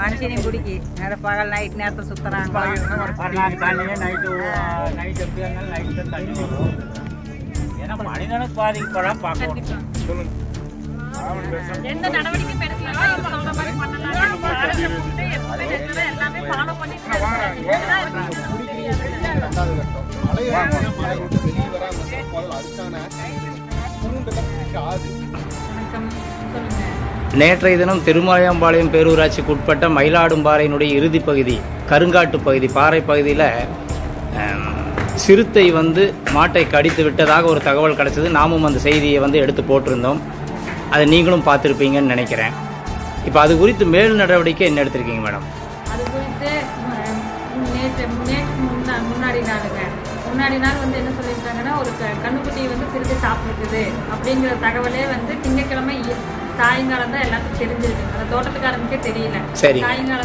மனுஷனையும் பிடிக்கி. நேரம் பகல் நைட் நேரத்தை சுத்துறாங்க ஏன்னா மனிதனுக்கு பாதிக்கப்படாம பார்க்கணும். எந்த நடவடிக்கையும் அதுக்கான நேற்றைய தினம் திருமலையம்பாளையம் பேரூராட்சிக்கு உட்பட்ட மயிலாடும்பாறையினுடைய இறுதி பகுதி கருங்காட்டு பகுதி பாறை பகுதியில் சிறுத்தை வந்து மாட்டை கடித்து விட்டதாக ஒரு தகவல் கிடச்சிது. நாமும் அந்த செய்தியை வந்து எடுத்து போட்டிருந்தோம். அதை நீங்களும் பார்த்துருப்பீங்கன்னு நினைக்கிறேன். இப்போ அது குறித்து மேல் நடவடிக்கை என்ன எடுத்திருக்கீங்க மேடம்? அது குறித்து முன்னாடி நாளுங்க. முன்னாடி நாள் வந்து என்ன சொல்லியிருக்காங்கன்னா ஒரு கண்ணுக்குட்டி வந்து சிறுத்தை சாப்பிட்டுருக்குது அப்படிங்கிற தகவலே வந்து திங்கட்கிழமை சாயங்காலம் தான் எல்லாத்துக்கும் தெரிஞ்சிருக்கு. அந்த தோட்டத்துக்காரனுக்கே தெரியல. சரி.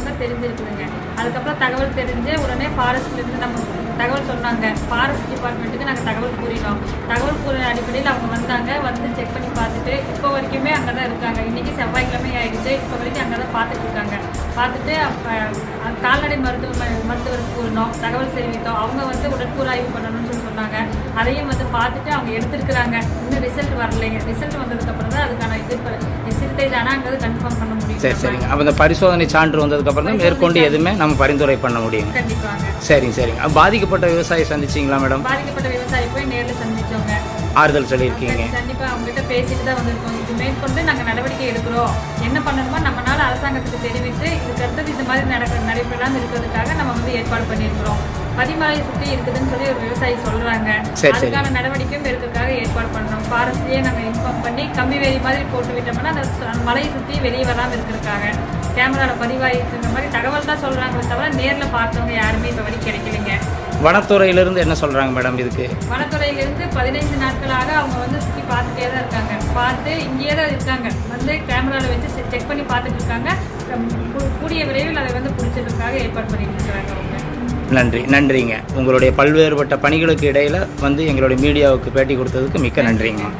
தான் தெரிஞ்சிருக்குதுங்க. அதுக்கப்புறம் தகவல் தெரிஞ்சு உடனே ஃபாரஸ்ட்ல இருந்து நம்ம தகவல் சொன்னாங்க. ஃபாரஸ்ட் டிபார்ட்மெண்ட்டுக்கு நாங்கள் தகவல் கூறினோம். தகவல் கூறின அடிப்படையில் அவங்க வந்தாங்க. வந்து செக் பண்ணி பார்த்துட்டு இப்போ வரைக்குமே அங்கே தான் இருக்காங்க. இன்னைக்கு செவ்வாய்க்கிழமை ஆயிடுச்சு. இப்போ வரைக்கும் அங்கே தான் பார்த்துட்டு இருக்காங்க. பார்த்துட்டு கால்நடை மருத்துவ கூறினோம் தகவல் தெரிவித்தோம். அவங்க வந்து உடற்கூறாய்வு பண்ணணும்னு சொல்லி சொன்னாங்க. அதையும் வந்து பார்த்துட்டு அவங்க எடுத்திருக்கிறாங்க. இன்னும் ரிசல்ட் வரலைங்க ரிசல்ட் வந்ததுக்கப்புறம் தான் அதுக்கான இது சிறுத்தை தானாங்கிறது கன்ஃபார்ம் பண்ண முடியும். சரி சரிங்க. அப்போ இந்த பரிசோதனை சான்று வந்ததுக்கப்புறம் தான் மேற்கொண்டு எதுவுமே நம்ம பரிந்துரை பண்ண முடியும். கண்டிப்பாங்க. சரிங்க சரிங்க. பாதிக்கப்பட்ட விவசாயி சந்திச்சிங்களா மேடம்? பாதிக்கப்பட்ட விவசாயி போய் நேரில் சந்திச்சோங்க ஆறுதல் சொல்லியிருக்கீங்க. கண்டிப்பா அவங்க கிட்ட பேசிட்டு தான் வந்திருக்கோம். இது மேற்கொண்டு நாங்க நடவடிக்கை எடுக்கிறோம். என்ன பண்ணணுமோ நம்மனால அரசாங்கத்துக்கு தெரிவித்து இதுக்கு அடுத்தது இந்த மாதிரி நடக்க நடைபெறாமல் இருக்கிறதுக்காக நம்ம வந்து ஏற்பாடு பண்ணியிருக்கிறோம். பதிமலை சுற்றி இருக்குதுன்னு சொல்லி ஒரு விவசாயி சரி. அதுக்கான நடவடிக்கையும் எடுக்கிறதுக்காக ஏற்பாடு பண்ணோம் ஃபாரஸ்ட்லயே நாங்க இன்ஃபார்ம் பண்ணி கம்பி வேலி மாதிரி போட்டு விட்டோம்னா அந்த மலையை சுற்றி வெளியே வராமல் இருக்கிறதுக்காக. கேமரால பதிவாயிருக்கிற மாதிரி தகவல் தான் சொல்றாங்களே தவிர நேர்ல பார்த்தவங்க யாருமே இப்போ வரைக்கும் கிடைக்கலைங்க. வனத்துறையிலிருந்து என்ன சொல்கிறாங்க மேடம் இதுக்கு? வனத்துறையிலிருந்து பதினைந்து நாட்களாக அவங்க வந்து சுற்றி பார்த்துட்டே தான் இருக்காங்க. பார்த்து இங்கேயே தான் இருக்காங்க. வந்து கேமராவில் வச்சு செக் பண்ணி பார்த்துட்டு இருக்காங்க. கூடிய விரைவில் அதை வந்து பிடிச்சதுக்காக ஏற்பாடு பண்ணிட்டு இருக்காங்க அவங்க. நன்றி நன்றிங்க. உங்களுடைய பல்வேறுபட்ட பணிகளுக்கு இடையில் வந்து எங்களுடைய மீடியாவுக்கு பேட்டி கொடுத்ததுக்கு மிக்க நன்றிங்கம்மா